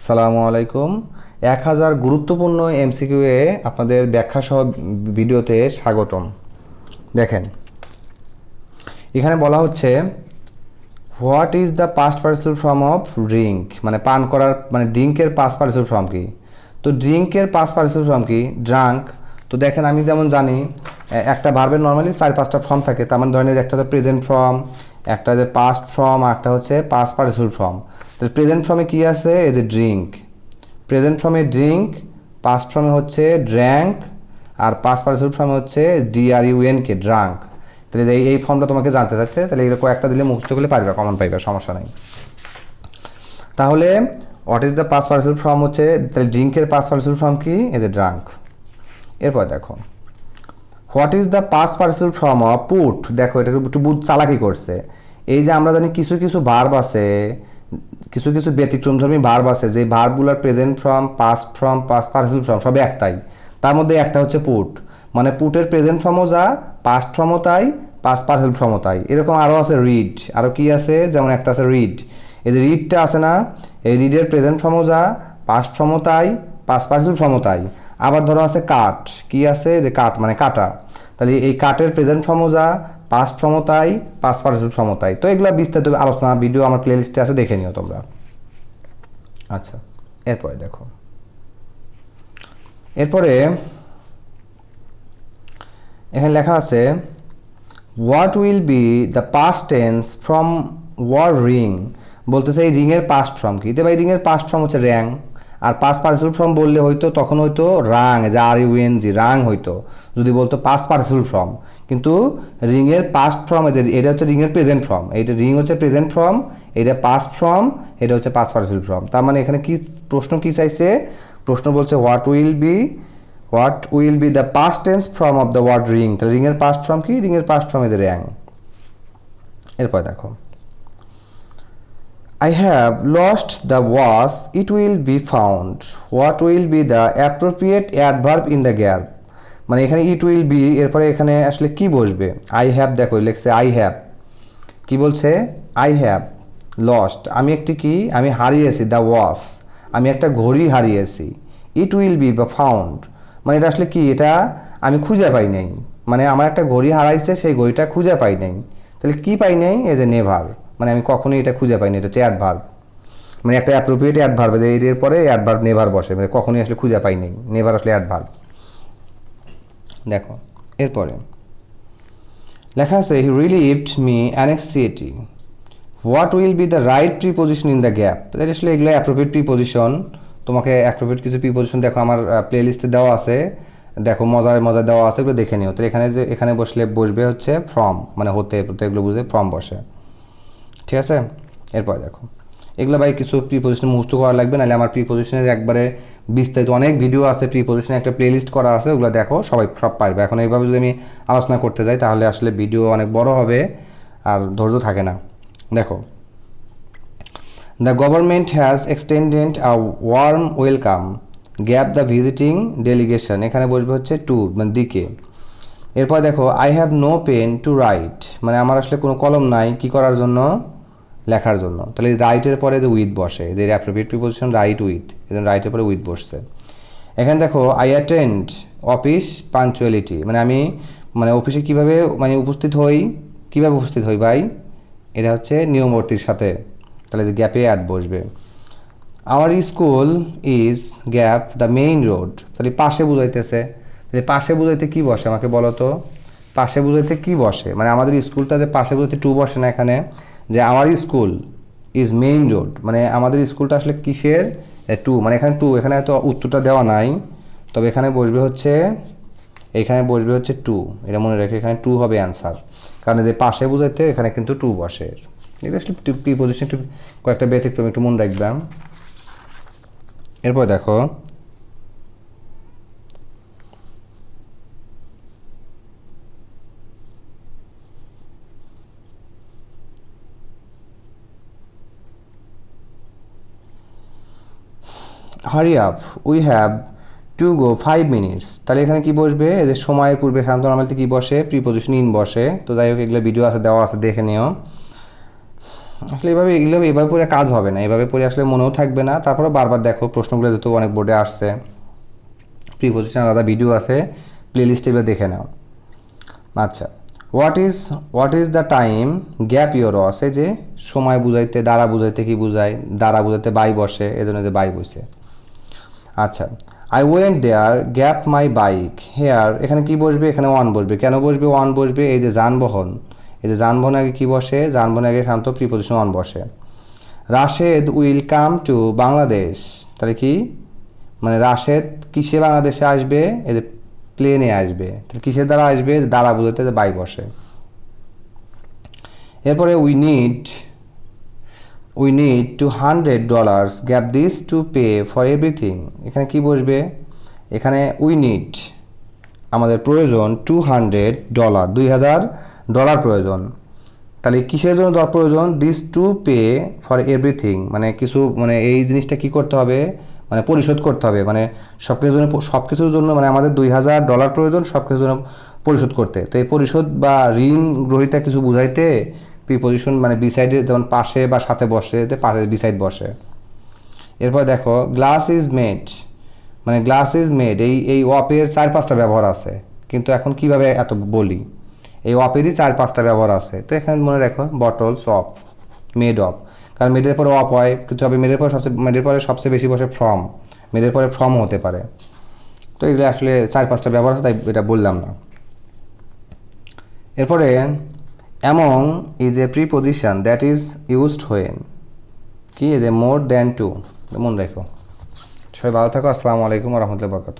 সালামু আলাইকুম। এক হাজার গুরুত্বপূর্ণ এমসিকিউ এ আপনাদের ব্যাখ্যা সহ ভিডিওতে স্বাগতম। দেখেন, এখানে বলা হচ্ছে, what is the past participle form of drink মানে পান করার মানে ড্রিঙ্কের পাস্ট পার্সেল ফর্ম কি? তো ড্রিঙ্কের পাস্ট পার্সেল ফর্ম কি? ড্রাঙ্ক। তো দেখেন, আমি যেমন জানি একটা ভার্বের নর্মালি চার পাঁচটা ফর্ম থাকে, তার মানে ধরেন একটা হচ্ছে প্রেজেন্ট ফর্ম একটা যে পাস্ট ফর্ম আর একটা হচ্ছে পাস্ট পার্সেল ফর্ম তো প্রেজেন্ট ফর্মে কি আছে? এই যে ড্রিঙ্ক প্রেজেন্ট ফর্মে ড্রিঙ্ক পাস্ট ফর্মে হচ্ছে ড্র্যাঙ্ক আর পাস্ট পার্সেল ফর্মে হচ্ছে ডিআর ইউএন কে ড্রাঙ্ক তাহলে এই এই ফর্মটা তোমাকে জানতে চাচ্ছে, তাহলে এগুলো কয়েকটা দিলে মুখস্থ করলে পারবে কমন পাইবে, সমস্যা নাই। তাহলে what is the past participle form হচ্ছে, তাহলে ড্রিঙ্কের পাস পার্সেল ফর্ম কি? এই যে ড্রাঙ্ক এরপর দেখো what is the past participle form of put দেখো, এটা একটু বুধ চালাকি করছে। এই যে আমরা জানি কিছু কিছু ভার্ব আছে, কিছু কিছু ব্যতিক্রমধর্মী ভার্ব আছে, যে ভার্বগুলোর present form past form past participle form সব একটাই। তার মধ্যে একটা হচ্ছে পুট মানে পুটের প্রেজেন্ট ফর্মও যা পাস্ট ফর্মও তাই পাস পার্সেল ফর্মও তাই। এরকম আরও আছে রিড আরও কি আছে? যেমন একটা আছে রিড এই যে রিডটা আছে না, এই রিডের প্রেজেন্ট ফর্মও যা পাস্ট ফর্মও তাই পাস পার্সেল ফর্মও তাই। আবার ধরো আছে কাট কি আছে? যে কাট মানে কাটা। তাহলে এই কাটের প্রেজেন্ট ফর্মও যা পাস্ট তাই পাস ফর্মও তাই তো এগুলো বিস্তারিত আলোচনা, ভিডিও আমার প্লে লিস্টে আছে, দেখে নিও তোমরা। আচ্ছা এরপরে দেখো। এরপরে এখানে লেখা আছে what will be the past tense from word ring বলতেছে, এই রিংয়ের পাস্ট ফর্ম কি? এই রিংয়ের পাস্ট ফর্ম হচ্ছে র্যাং। আর পাস পার্সেল ফর্ম বললে হয়তো তখন হয়তো রাং, যে আর ইউএন জি রাং হইতো যদি বলতো পাস পার্সেল ফর্ম কিন্তু রিংয়ের পাস্ট ফর্ম এটা হচ্ছে রিংয়ের প্রেজেন্ট ফর্ম এইটা রিং হচ্ছে প্রেজেন্ট ফর্ম এটা পাস্ট ফর্ম এটা হচ্ছে পাস পার্সেল ফর্ম তার মানে এখানে কি প্রশ্ন কি চাইছে? প্রশ্ন বলছে what will be what will be the past tense form of the word ring তাহলে রিংয়ের পাস্ট ফর্ম কি? রিংয়ের পাস্ট ফর্ম ইজ র্যাং। এরপর দেখো। I have lost the watch it will be found what will be the appropriate adverb in the gap মানে এখানে ইট will B এরপরে এখানে আসলে কি বসবে? আই হ্যাভ দেখো, লেখছে আই হ্যাভ কি বলছে? আই হ্যাভ লস্ট আমি একটি কি? আমি হারিয়েছি দ্য ওয়াস আমি একটা ঘড়ি হারিয়েছি। ইট উইল বি বা ফাউন্ড মানে এটা আসলে কি? এটা আমি খুঁজে পাই নাই। মানে আমার একটা ঘড়ি হারাইছে, সেই ঘড়িটা খুঁজে পাই নাই। তাহলে কি পাই নাই? এজ এ নেভার মানে আমি কখনোই এটা খুঁজে পাইনি, এটা হচ্ছে অ্যাডভার্ব মানে একটা অ্যাপ্রোপ্রিয়েট অ্যাডভার্ব যে এর পরে অ্যাডভার্ব নেভার বসে মানে কখনোই আসলে খুঁজে পাই নাই নেভার আসলে অ্যাডভার্ব দেখো, এরপরে, লেখা আছে he relieved me anxiety what will be the right preposition in the gap তাহলে আসলে এগুলো অ্যাপ্রোপ্রিয়েট প্রিপোজিশন তোমাকে অ্যাপ্রোপ্রিয়েট কিছু প্রিপোজিশন দেখো, আমার প্লে লিস্টে দেওয়া আছে। দেখো মজায় মজা দেওয়া আছে এগুলো দেখে নিও। তো এখানে যে, এখানে বসলে বসবে হচ্ছে ফ্রম মানে হতে এগুলো বুঝে ফ্রম বসে। ঠিক আছে? এরপর দেখো। এগুলো ভাই কিছু প্রি পজিশন মুক্ত করা লাগবে, নাহলে আমার প্রি পজিশনের একবারে বিস্তারিত অনেক ভিডিও আছে প্রিপোজিশনে একটা প্লেলিস্ট করা আছে, ওগুলো দেখো, সবাই সব পারবে। এখন এইভাবে যদি আমি আলোচনা করতে যাই, তাহলে আসলে ভিডিও অনেক বড় হবে, আর ধৈর্য থাকে না। দেখো। The government has extended a warm welcome gap the visiting delegation এখানে বসবে হচ্ছে টু মানে দিকে। এরপর দেখো I have no pen to write মানে আমার আসলে কোনো কলম নাই, কি করার জন্য? লেখার জন্য। তাহলে রাইটের পরে যে উইথ বসে, যে অ্যাপ্রোপ্রিয়েট প্রিপোজিশন রাইট উইথ এজন্য রাইটের পরে উইথ বসছে। এখানে দেখো আই অ্যাটেন্ড অফিস পাঞ্চুয়ালিটি মানে আমি মানে অফিসে কীভাবে মানে উপস্থিত হই, কীভাবে উপস্থিত হই ভাই? এটা হচ্ছে নিয়মবর্তীর সাথে, তাহলে যে গ্যাপে অ্যাড বসবে। আমার school is gap the main road তাহলে পাশে বুঝাইতেছে। তাহলে পাশে বুঝাইতে কি বসে আমাকে বলো তো? পাশে বুঝাইতে কি বসে? মানে আমাদের স্কুলটা যে পাশে বুঝাইতে টু বসে না এখানে। যে আমার স্কুল ইজ মেইন রোড মানে আমাদের স্কুলটা আসলে কিসের? টু মানে এখানে টু এখানে হয়তো উত্তরটা দেওয়া নাই। তবে এখানে বসবে হচ্ছে, এখানে বসবে হচ্ছে টু এটা মনে রেখে এখানে টু হবে অ্যান্সার কারণ যে পাশে বোঝাইতে এখানে কিন্তু টু বসে। এটা আসলে পজিশন একটু কয়েকটা ব্যতিক্রম, একটু মনে রাখলাম এরপর দেখো hurry up we have to go five minutes তাহলে এখানে কি বসবে? যে সময়ের পূর্বে শান্ত নর্মালিতে কী বসে? প্রিপোজিশন ইন বসে। তো যাই হোক, এগুলো ভিডিও আছে, দেওয়া আছে, দেখে নিও। আসলে এভাবে, এগুলো এভাবে পড়ে কাজ হবে না। এভাবে পড়ে আসলে মনেও থাকবে না। তারপরে বারবার দেখো, প্রশ্নগুলো যেহেতু অনেক বোর্ডে আসছে। প্রিপোজিশন আলাদা ভিডিও আছে। প্লেলিস্টে এগুলো দেখে নাও। আচ্ছা। What is what is the time gap your আছে যে, সময় বুঝাইতে, দ্বারা বুঝাইতে কি বুঝায়? দ্বারা বুঝাইতে বাই বসে, এজন্য যে বাই বসে। আচ্ছা I went there gap my bike here এখানে কি বসবে? এখানে ওয়ান বসবে। কেন বসবে? ওয়ান বসবে। এই যে যানবাহন। এই যে যানবাহন আগে কী বসে? যানবাহন আগে শান্ত প্রিপোজিশন ওয়ান বসে। Rashed will come to Bangladesh তাহলে কি? মানে রাশেদ কিসে বাংলাদেশে আসবে? এই যে প্লেনে আসবে। তাহলে কিসের দ্বারা আসবে? দ্বারা বুঝাতে যে বাই বসে। এরপরে we need we need two hundred dollars gap this to pay for everything এখানে কি বসবে? এখানে উই নিড আমাদের প্রয়োজন টু হান্ড্রেড ডলার দুই হাজার ডলার প্রয়োজন। তাহলে কিসের জন্য দেওয়ার প্রয়োজন? This to pay for everything মানে কিছু মানে এই জিনিসটা কি করতে হবে? মানে পরিশোধ করতে হবে। মানে সব কিছুর জন্য সব কিছুর জন্য মানে আমাদের দুই হাজার ডলার প্রয়োজন সব কিছুর জন্য পরিশোধ করতে। তো এই পরিশোধ বা ঋণ গ্রহিতা কিছু বুঝাইতে প্রিপোজিশন মানে বিসাইডে যেমন পাশে বা সাথে বসে, তে পাশে বিসাইড বসে। এরপর দেখো গ্লাস ইজ মেড মানে গ্লাস ইজ মেড এই এই অপের চার পাঁচটা ব্যবহার আছে। কিন্তু এখন কীভাবে এত বলি? এই অপেরই চার পাঁচটা ব্যবহার আছে। তো এখানে মনে রাখো বটলস অফ মেড অফ কারণ মেডের পরে অফ হয়, কিন্তু হবে মেডের পরে সবচেয়ে মেডের পরে সবচেয়ে বেশি বসে ফ্রম মেডের পরে ফ্রম হতে পারে। তো এগুলো আসলে চার পাঁচটা ব্যবহার আছে, তাই এটা বললাম না। এরপরে among is a preposition that is used when কি is a more than two মনে রেখো সবাই ভালো থাকো আসসালামু আলাইকুম রহমতুল্লাহ বরকাত